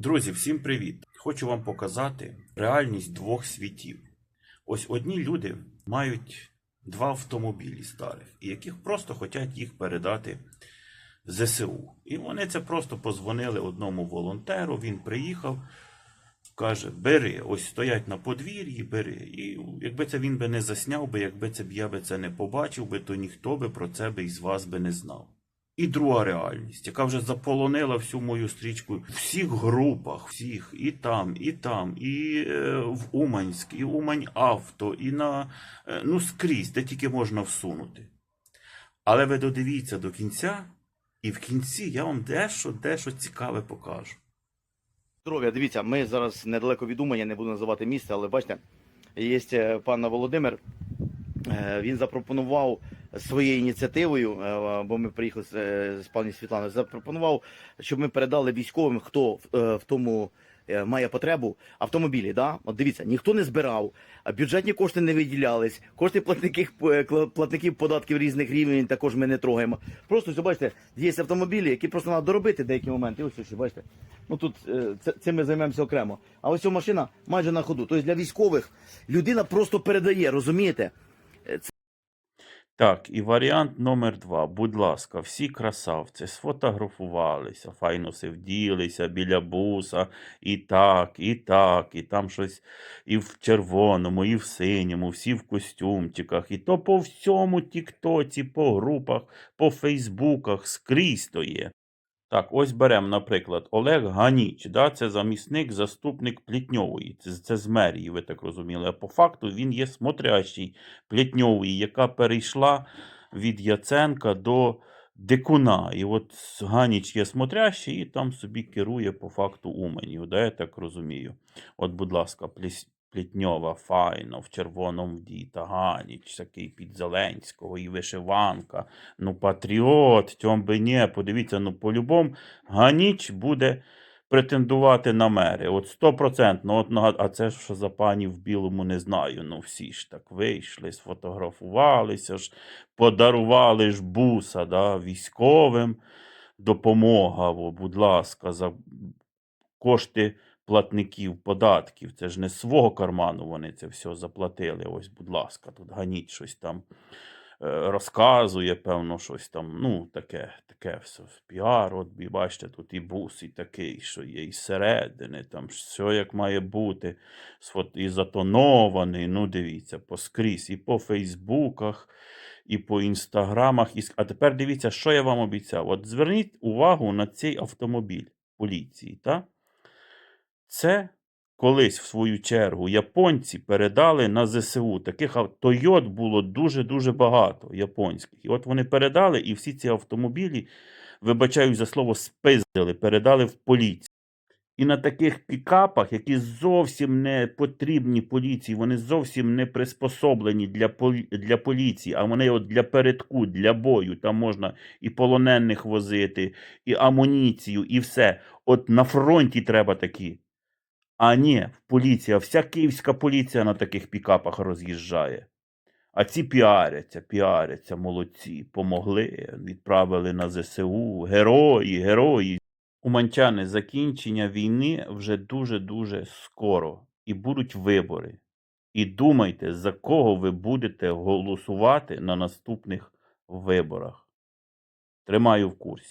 Друзі, всім привіт! Хочу вам показати реальність двох світів. Ось одні люди мають два автомобілі старих, і яких просто хочуть їх передати ЗСУ. І вони це просто позвонили одному волонтеру, він приїхав, каже: бери, ось стоять на подвір'ї, бери. І якби це він би не засняв би, якби це б я би це не побачив би, то ніхто би про це би із вас би не знав. І друга реальність, яка вже заполонила всю мою стрічку в всіх групах, всіх, і там, і там, і е, в Уманськ, і Умань авто, і на е, ну скрізь, де тільки можна всунути. Але ви додивіться до кінця, і в кінці я вам дещо, дещо цікаве покажу. Здоров'я, дивіться, ми зараз недалеко від Умані, не буду називати місце, але бачите, є е, пан Володимир. Він запропонував своєю ініціативою, е, бо ми приїхали з, е, з пані Світланою, запропонував, щоб ми передали військовим, хто в тому е, має потребу, автомобілі. Да? От дивіться, ніхто не збирав, бюджетні кошти не виділялись, кошти платників, платників податків різних рівнів також ми не трогаємо. Просто ось, бачите, є автомобілі, які просто треба доробити деякі моменти. Ось ось, бачите. Ну тут це, цим ми займемося окремо. А ось ця машина майже на ходу. Тобто для військових людина просто передає, розумієте? Так, і варіант номер два. Будь ласка, всі красавці сфотографувалися, файно се вділися біля буса, і так, і так, і там щось і в червоному, і в синьому, всі в костюмчиках. І то по всьому тіктоці, по групах, по фейсбуках, скрізь то є. Так, ось беремо, наприклад, Олег Ганіч, да, це замісник, заступник Плітньової. Це, це з мерії, ви так розуміли. А по факту він є смотрящий Плітньової, яка перейшла від Яценка до Дикуна. І от Ганіч є смотрящий і там собі керує по факту Уменів, да, я так розумію. От, будь ласка. Плітньова, файно, в червоному вдіта, Ганіч, такий під Зеленського, і вишиванка. Ну, патріот, тьом би ні, подивіться, ну по-любому Ганіч буде претендувати на мери. От стопроцентно, от а це що за пані в білому не знаю. Ну всі ж так вийшли, сфотографувалися ж, подарували ж буса да, військовим. Допомога, будь ласка, за кошти платників податків. Це ж не з свого карману вони це все заплатили. Ось, будь ласка, тут ганіть щось там е, розказує, певно, щось там, ну, таке, таке все. Піар, от бачите, тут і бус, і такий, що є, і зсередини, там все як має бути, і затонований, ну, дивіться, поскрізь, і по Фейсбуках, і по інстаграмах. І... А тепер дивіться, що я вам обіцяв. От зверніть увагу на цей автомобіль поліції, так? Це колись, в свою чергу, японці передали на ЗСУ. Таких Тойот було дуже-дуже багато японських. І от вони передали, і всі ці автомобілі, вибачаю за слово, спиздили, передали в поліцію. І на таких пікапах, які зовсім не потрібні поліції, вони зовсім не приспособлені для, полі- для поліції, а вони от для передку, для бою. Там можна і полонених возити, і амуніцію, і все. От на фронті треба такі. А ні, поліція, вся київська поліція на таких пікапах роз'їжджає. А ці піаряться, піаряться, молодці, помогли, відправили на ЗСУ, герої, герої. Уманчани, закінчення війни вже дуже-дуже скоро. І будуть вибори. І думайте, за кого ви будете голосувати на наступних виборах. Тримаю в курсі.